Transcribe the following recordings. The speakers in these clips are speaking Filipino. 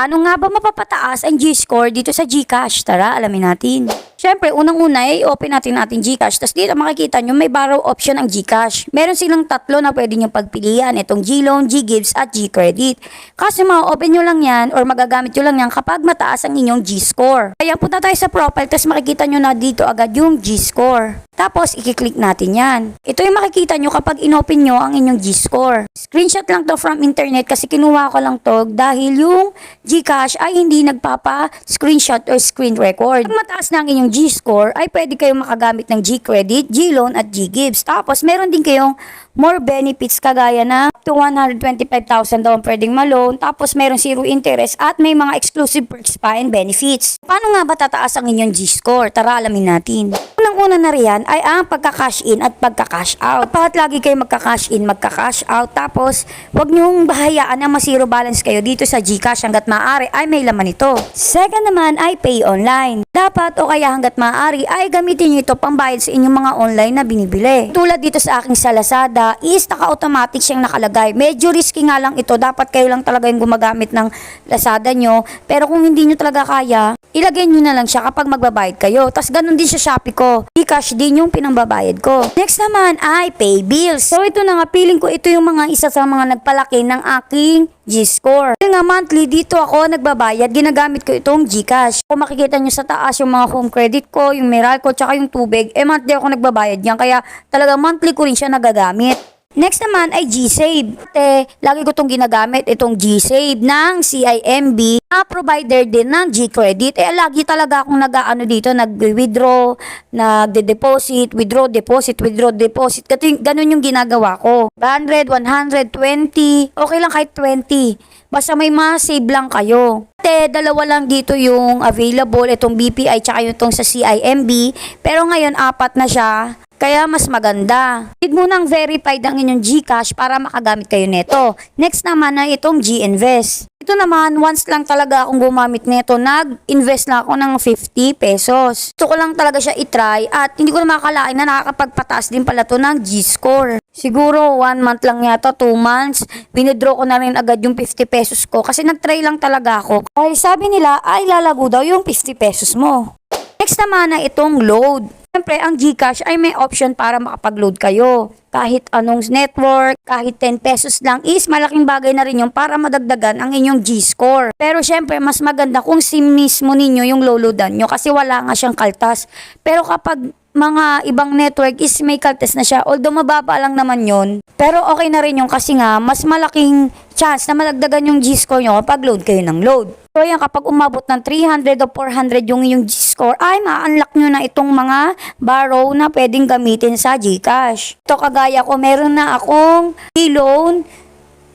Paano nga ba mapapataas ang G-score dito sa GCash? Tara, alamin natin. Siyempre, unang-una ay open natin natin GCash. Tapos dito makikita nyo may borrow option ang GCash. Meron silang tatlo na pwede nyo pagpilian. Itong G-Loan, G-Gives at G-Credit. Kasi ma-open nyo lang yan or magagamit nyo lang yan kapag mataas ang inyong G-score. Kaya punta tayo sa profile tapos makikita nyo na dito agad yung G-score. Tapos, ikiklik natin yan. Ito yung makikita nyo kapag inopen nyo ang inyong G-score. Screenshot lang to from internet kasi kinuha ko lang to dahil yung Gcash ay hindi nagpapa-screenshot or screen record. Pag mataas na ang inyong G-score, ay pwede kayong makagamit ng G-Credit, G-Loan at G-Gives. Tapos, meron din kayong more benefits kagaya na up to 125,000 daw ang pwedeng ma-loan. Tapos, meron zero interest at may mga exclusive perks pa and benefits. Paano nga ba tataas ang inyong G-score? Tara, alamin natin. Unang-una na riyan ay ang pagka-cash in at pagka-cash out. Dapat lagi kayo magka-cash in, magka-cash out. Tapos, wag niyong bahayaan na masiro balance kayo dito sa GCash hanggat maaari ay may laman ito. Second naman ay pay online. Dapat o kaya hanggat maaari ay gamitin niyo ito pambayad sa inyong mga online na binibili. Tulad dito sa aking sa Lazada is naka-automatic siyang nakalagay. Medyo risky nga lang ito. Dapat kayo lang talaga yung gumagamit ng Lazada nyo. Pero kung hindi nyo talaga kaya, ilagay nyo na lang siya kapag magbabayad kayo. Tapos ganun din sa Shopee ko. Gcash din yung pinambabayad ko. Next naman ay pay bills. So ito na nga, feeling ko ito yung mga isa sa mga nagpalaki ng aking G-score. Dahil nga monthly dito ako nagbabayad, ginagamit ko itong Gcash. Kung makikita nyo sa taas yung mga home credit ko, yung Meralco, tsaka yung tubig, eh monthly ako nagbabayad yan. Kaya talaga monthly ko rin siya nagagamit. Next naman ay G-Save. Eh, lagi ko itong ginagamit, itong G-Save ng CIMB na provider din ng G-Credit. Eh, lagi talaga akong nag-ano dito, nag-withdraw, nagde-deposit, withdraw, deposit, withdraw, deposit. Kasi ganun yung ginagawa ko. 100, 100, 20, okay lang kahit 20. Basta may ma-save lang kayo. Te, dalawa lang dito yung available, itong BPI tsaka yung itong sa CIMB. Pero ngayon, apat na siya. Kaya mas maganda. Need mo nang verified ang inyong GCash para makagamit kayo nito. Next naman na itong G-Invest. Ito naman, once lang talaga akong gumamit nito, nag-invest na ako ng 50 pesos. Gusto ko lang talaga siya itry at hindi ko na makakalain na nakakapagpataas din pala to ng G-score. Siguro, one month lang yata, two months, winidraw ko na rin agad yung 50 pesos ko kasi nag-try lang talaga ako. Ay sabi nila, ay lalago daw yung 50 pesos mo. Next naman na itong load. Siyempre, ang GCash ay may option para makapag-load kayo. Kahit anong network, kahit 10 pesos lang is malaking bagay na rin yung para madagdagan ang inyong G-score. Pero syempre, mas maganda kung SIM mismo ninyo yung low-loadan nyo kasi wala nga siyang kaltas. Pero kapag mga ibang network is may kaltas na siya. Although mababa lang naman yon Pero okay na rin yung kasi nga, mas malaking chance na madagdagan yung G-score nyo kapag load kayo ng load. So yan, kapag umabot ng 300 o 400 yung yung G-score, ay ma-unlock nyo na itong mga borrow na pwedeng gamitin sa Gcash. Ito kagaya ko, meron na akong loan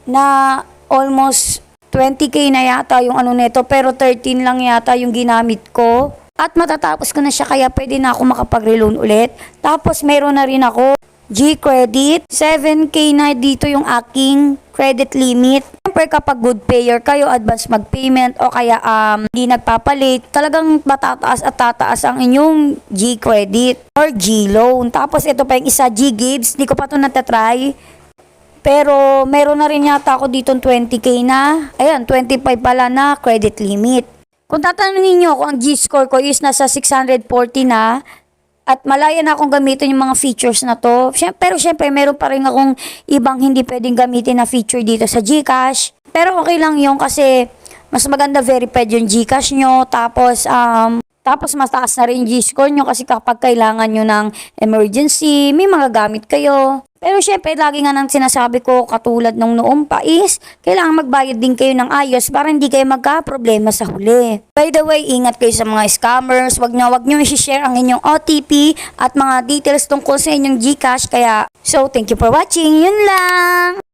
na almost 20k na yata yung ano nito, pero 13 lang yata yung ginamit ko. At matatapos ko na siya kaya pwede na ako makapag-reloan ulit. Tapos meron na rin ako G-credit. 7k na dito yung aking credit limit. Siyempre kapag good payer kayo, advance mag-payment o kaya um, di nagpapalit, talagang matataas at tataas ang inyong G-credit or G-loan. Tapos ito pa yung isa G-gives. Di ko pa ito natatry. Pero meron na rin yata ako dito 20k na. Ayan, 25 pala na credit limit. Kung tatanungin niyo kung ang G-score ko is nasa 640 na, at malaya na akong gamitin yung mga features na to. Pero syempre, meron pa rin akong ibang hindi pwedeng gamitin na feature dito sa GCash. Pero okay lang yung kasi mas maganda verified yung GCash nyo. Tapos, um, tapos mas taas na rin G-score nyo kasi kapag kailangan nyo ng emergency, may mga gamit kayo. Pero syempre, lagi nga nang sinasabi ko, katulad nung noong pa is, kailangan magbayad din kayo ng ayos para hindi kayo magka-problema sa huli. By the way, ingat kayo sa mga scammers. Wag nyo, wag nyo i-share ang inyong OTP at mga details tungkol sa inyong GCash. Kaya, so, thank you for watching. Yun lang!